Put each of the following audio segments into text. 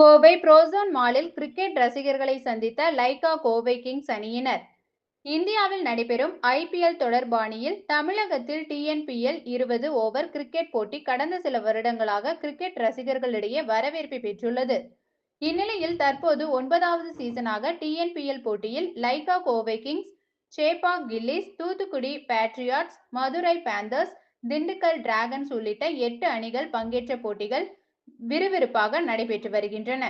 Kovai frozen மாலில் cricket ரசிகர்களை சந்தித்த லைகா கோவை கிங்ஸ் அணியினர். இந்தியாவில் நடைபெறும் ஐபிஎல் தொடர் பாணியில் தமிழகத்தில் டிஎன்பிஎல் இருபது ஓவர் கிரிக்கெட் போட்டி கடந்த சில வருடங்களாக கிரிக்கெட் ரசிகர்களிடையே வரவேற்பை பெற்றுள்ளது. இந்நிலையில் தற்போது ஒன்பதாவது சீசனாக டிஎன்பிஎல் போட்டியில் Lyca Kovai Kings Chepauk Gillies Thoothukudi Patriots Madurai Panthers Dindigul Dragons உள்ளிட்ட எட்டு அணிகள் பங்கேற்ற போட்டிகள் விறுவிறுப்பாக நடைபெற்று வருகின்றன.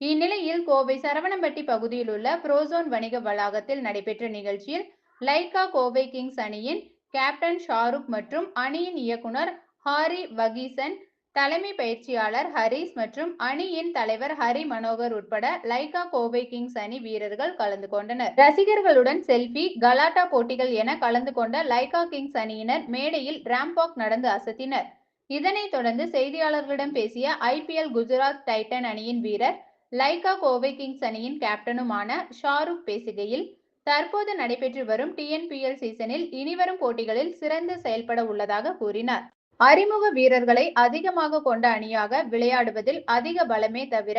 இந்நிலையில் கோவை சரவணம்பட்டி பகுதியில் உள்ள புரோசோன் வணிக வளாகத்தில் நடைபெற்ற நிகழ்ச்சியில் லைகா கோவை கிங்ஸ் அணியின் கேப்டன் ஷாருக் மற்றும் அணியின் இயக்குனர் ஹாரி வகீசன் தலைமை பயிற்சியாளர் ஹரிஸ் மற்றும் அணியின் தலைவர் ஹரி மனோகர் உட்பட லைகா கோவை கிங்ஸ் அணி வீரர்கள் கலந்து கொண்டனர். ரசிகர்களுடன் செல்ஃபி கலாட்டா போட்டிகள் என கலந்து கொண்ட லைகா கிங்ஸ் அணியினர் மேடையில் ராம்பாக் நடந்து அசத்தினர். இதனைத் தொடர்ந்து செய்தியாளர்களிடம் பேசிய ஐபிஎல் குஜராத் டைட்டன் அணியின் வீரர் லைகா கோவை கிங்ஸ் அணியின் கேப்டனுமான ஷாருக் பேசுகையில் தற்போது நடைபெற்று வரும் டிஎன்பிஎல் சீசனில் இனிவரும் போட்டிகளில் சிறந்து செயல்பட உள்ளதாக கூறினார். அறிமுக வீரர்களை அதிகமாக கொண்ட அணியாக விளையாடுவதில் அதிக பலமே தவிர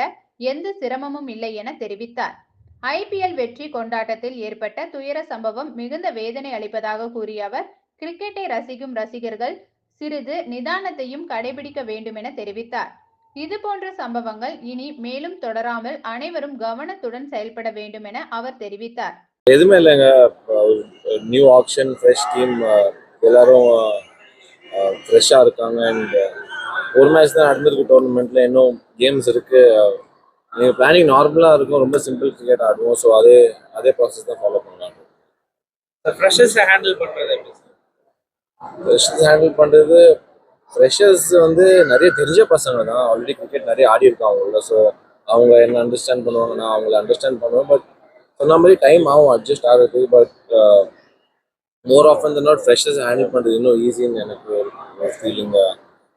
எந்த சிரமமும் இல்லை என தெரிவித்தார். ஐபிஎல் வெற்றி கொண்டாட்டத்தில் ஏற்பட்ட துயர சம்பவம் மிகுந்த வேதனை அளிப்பதாக கூறிய அவர் கிரிக்கெட்டை ரசிக்கும் ரசிகர்கள் சிறிது நிதானத்தையும் கடைபிடிக்க வேண்டும் என தெரிவித்தார். இது போன்ற சம்பவங்கள் இனி மேலும் தொடராமல் அனைவரும் கவனத்துடன் செயல்பட வேண்டும் என அவர் தெரிவித்தார். எதுவுமே இல்லைங்க. நியூ ஆக்ஷன் ஃப்ரெஷ் டீம் எல்லாரும் ஃப்ரெஷ்ஷாக இருக்காங்க. அண்ட் ஒரு மேட்ச் தான் நடந்திருக்கு டோர்னமெண்ட்டில் இன்னும் கேம்ஸ் இருக்குது நீங்கள் பிளானிங் நார்மலாக இருக்கும். ரொம்ப சிம்பிள் கிரிக்கெட் ஆடுவோம். ஸோ அதே அதே ப்ராசஸ் தான் ஃபாலோ பண்ணலாம் ஃப்ரெஷர்ஸை ஹேண்டில் பண்ணுறது எப்படி ஃப்ரெஷர்ஸ் ஹேண்டில் பண்ணுறது ஃப்ரெஷர்ஸ் வந்து நிறைய தெரிஞ்ச பசங்க தான். ஆல்ரெடி கிரிக்கெட் நிறைய ஆடி இருக்காங்க அவங்கள ஸோ அவங்க என்ன அண்டர்ஸ்டாண்ட் பண்ணுவாங்க நான் அவங்கள அண்டர்ஸ்டாண்ட் பண்ணுவேன் பட் சொன்ன மாதிரி டைம் ஆகும் அட்ஜஸ்ட் ஆகிறதுக்கு. பட் மோர் ஆஃப் அந்த நாட் ஃப்ரெஷர்ஸ் ஹேண்டில் பண்ணுறது இன்னும் ஈஸின்னு எனக்கு ஒரு ஃபீலிங்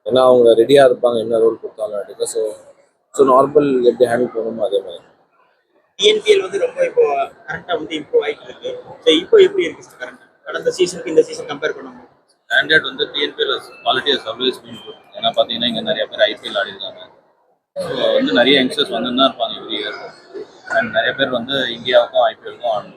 ஏன்னா அவங்க ரெடியாக இருப்பாங்க என்ன ரோல் கொடுத்தாங்க ஸோ ஸோ நார்மல் எப்படி ஹேண்டில் பண்ணணுமோ அதே மாதிரி. டிஎன்பிஎல் வந்து ரொம்ப இப்போ கரெக்டாக வந்து இம்ப்ரூவ் ஆகிட்டு இருக்கு. ஸோ இப்போ எப்படி இருக்கு சார் கடந்த சீசனுக்கு இந்த சீசன் கம்பேர் பண்ணும்போது ஸ்டாண்டர்ட் வந்து டிஎன்பிஎல் குவாலிட்டி ஆஃப் சர்வீஸ் ஏன்னா பார்த்தீங்கன்னா இங்கே நிறைய பேர் ஐபிஎல் ஆடி இருக்காங்க ஸோ வந்து நிறைய யங்ஸ்டர்ஸ் வந்து தான் இருப்பாங்க எவ்ரி இயர் அண்ட் நிறைய பேர் வந்து இந்தியாவுக்கும் ஐபிஎலுக்கும்